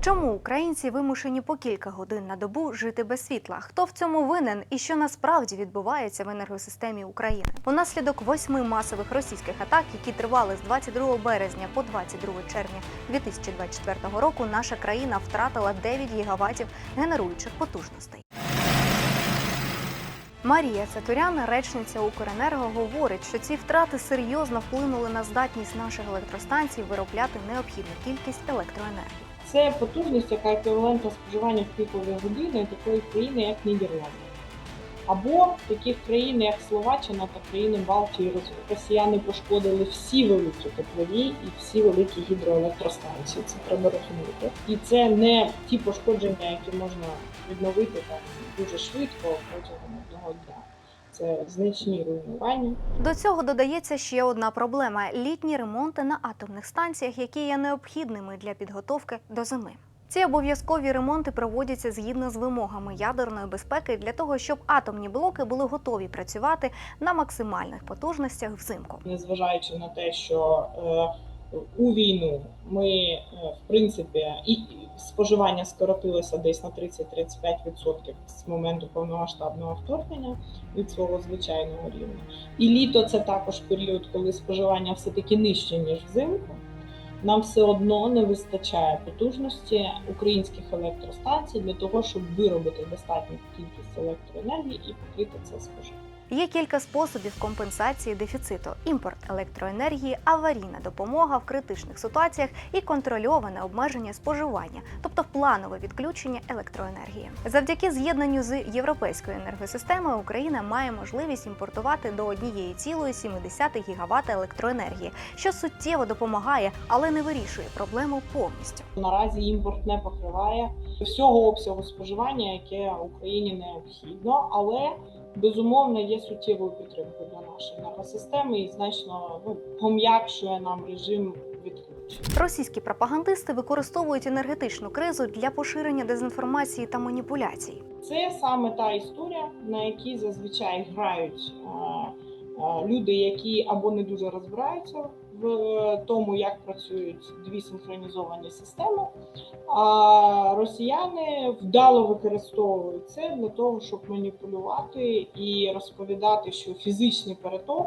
Чому українці вимушені по кілька годин на добу жити без світла? Хто в цьому винен і що насправді відбувається в енергосистемі України? Унаслідок восьми масових російських атак, які тривали з 22 березня по 22 червня 2024 року, наша країна втратила 9 гігаватів генеруючих потужностей. Марія Цатурян, речниця Укренерго, говорить, що ці втрати серйозно вплинули на здатність наших електростанцій виробляти необхідну кількість електроенергії. Це потужність, яка еквівалентна споживання в пікові години такої країни, як Нідерланди. Або таких країн, як Словаччина та країни Балтії, росіяни пошкодили всі великі теплові і всі великі гідроелектростанції. Це треба розуміти. І це не ті пошкодження, які можна відновити там дуже швидко протягом одного дня. Це значні руйнування. До цього додається ще одна проблема: літні ремонти на атомних станціях, які є необхідними для підготовки до зими. Ці обов'язкові ремонти проводяться згідно з вимогами ядерної безпеки для того, щоб атомні блоки були готові працювати на максимальних потужностях взимку. незважаючи на те, що е, у війну ми, е, в принципі, і споживання скоротилося десь на 30-35% з моменту повномасштабного вторгнення від свого звичайного рівня. І літо це також період, коли споживання все-таки нижче, ніж взимку. Нам все одно не вистачає потужності українських електростанцій для того, щоб виробити достатню кількість електроенергії і покрити це споживання. Є кілька способів компенсації дефіциту: імпорт електроенергії, аварійна допомога в критичних ситуаціях і контрольоване обмеження споживання, тобто планове відключення електроенергії. Завдяки з'єднанню з європейською енергосистемою Україна має можливість імпортувати до 1,7 ГВт електроенергії, що суттєво допомагає, але не вирішує проблему повністю. Наразі імпорт не покриває всього обсягу споживання, яке Україні необхідно, але безумовно є суттєвою підтримкою для нашої енергосистеми і значно ну, пом'якшує нам режим відключень. Російські пропагандисти використовують енергетичну кризу для поширення дезінформації та маніпуляцій. Це саме та історія, на якій зазвичай грають е, е, люди, які або не дуже розбираються в тому, як працюють дві синхронізовані системи. Росіяни вдало використовують це для того, щоб маніпулювати і розповідати, що фізичний переток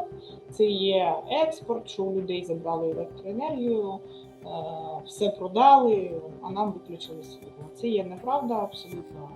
це є експорт, що у людей забрали електроенергію, е, все продали, а нам виключили світло. Це є неправда, абсолютно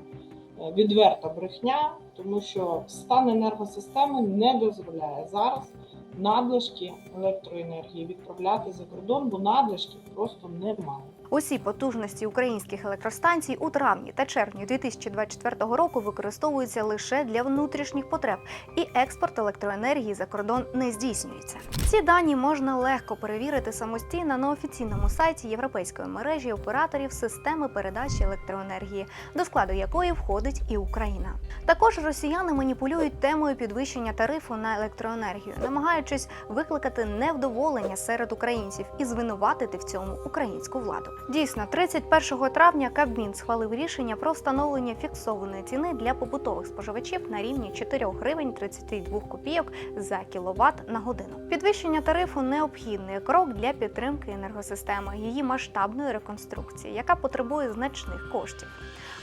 е, відверта брехня, тому що стан енергосистеми не дозволяє зараз надлишки електроенергії відправляти за кордон, бо надлишків просто немає. Усі потужності українських електростанцій у травні та червні 2024 року використовуються лише для внутрішніх потреб, і експорт електроенергії за кордон не здійснюється. Ці дані можна легко перевірити самостійно на офіційному сайті європейської мережі операторів системи передачі електроенергії, до складу якої входить і Україна. Також росіяни маніпулюють темою підвищення тарифу на електроенергію, намагаючись викликати невдоволення серед українців і звинуватити в цьому українську владу. Дійсно, 31 травня Кабмін схвалив рішення про встановлення фіксованої ціни для побутових споживачів на рівні 4 гривень 32 копійок за кіловат на годину. Підвищення тарифу необхідний крок для підтримки енергосистеми, її масштабної реконструкції, яка потребує значних коштів.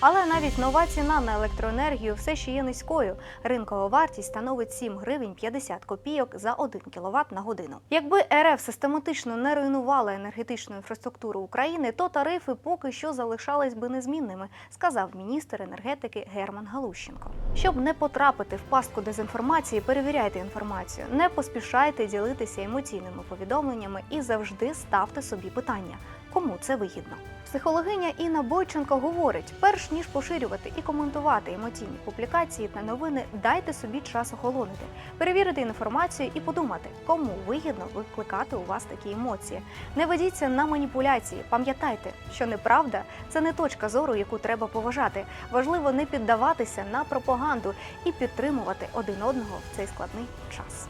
Але навіть нова ціна на електроенергію все ще є низькою. Ринкова вартість становить 7 гривень 50 копійок за 1 кВт на годину. Якби РФ систематично не руйнувала енергетичну інфраструктуру України, то тарифи поки що залишались би незмінними, сказав міністр енергетики Герман Галущенко. Щоб не потрапити в пастку дезінформації, перевіряйте інформацію, не поспішайте ділитися емоційними повідомленнями і завжди ставте собі питання. Кому це вигідно? Психологиня Інна Бойченко говорить: перш ніж поширювати і коментувати емоційні публікації та новини, дайте собі час охолонути, перевірити інформацію і подумати, кому вигідно викликати у вас такі емоції. Не ведіться на маніпуляції. Пам'ятайте, що неправда це не точка зору, яку треба поважати. Важливо не піддаватися на пропаганду і підтримувати один одного в цей складний час.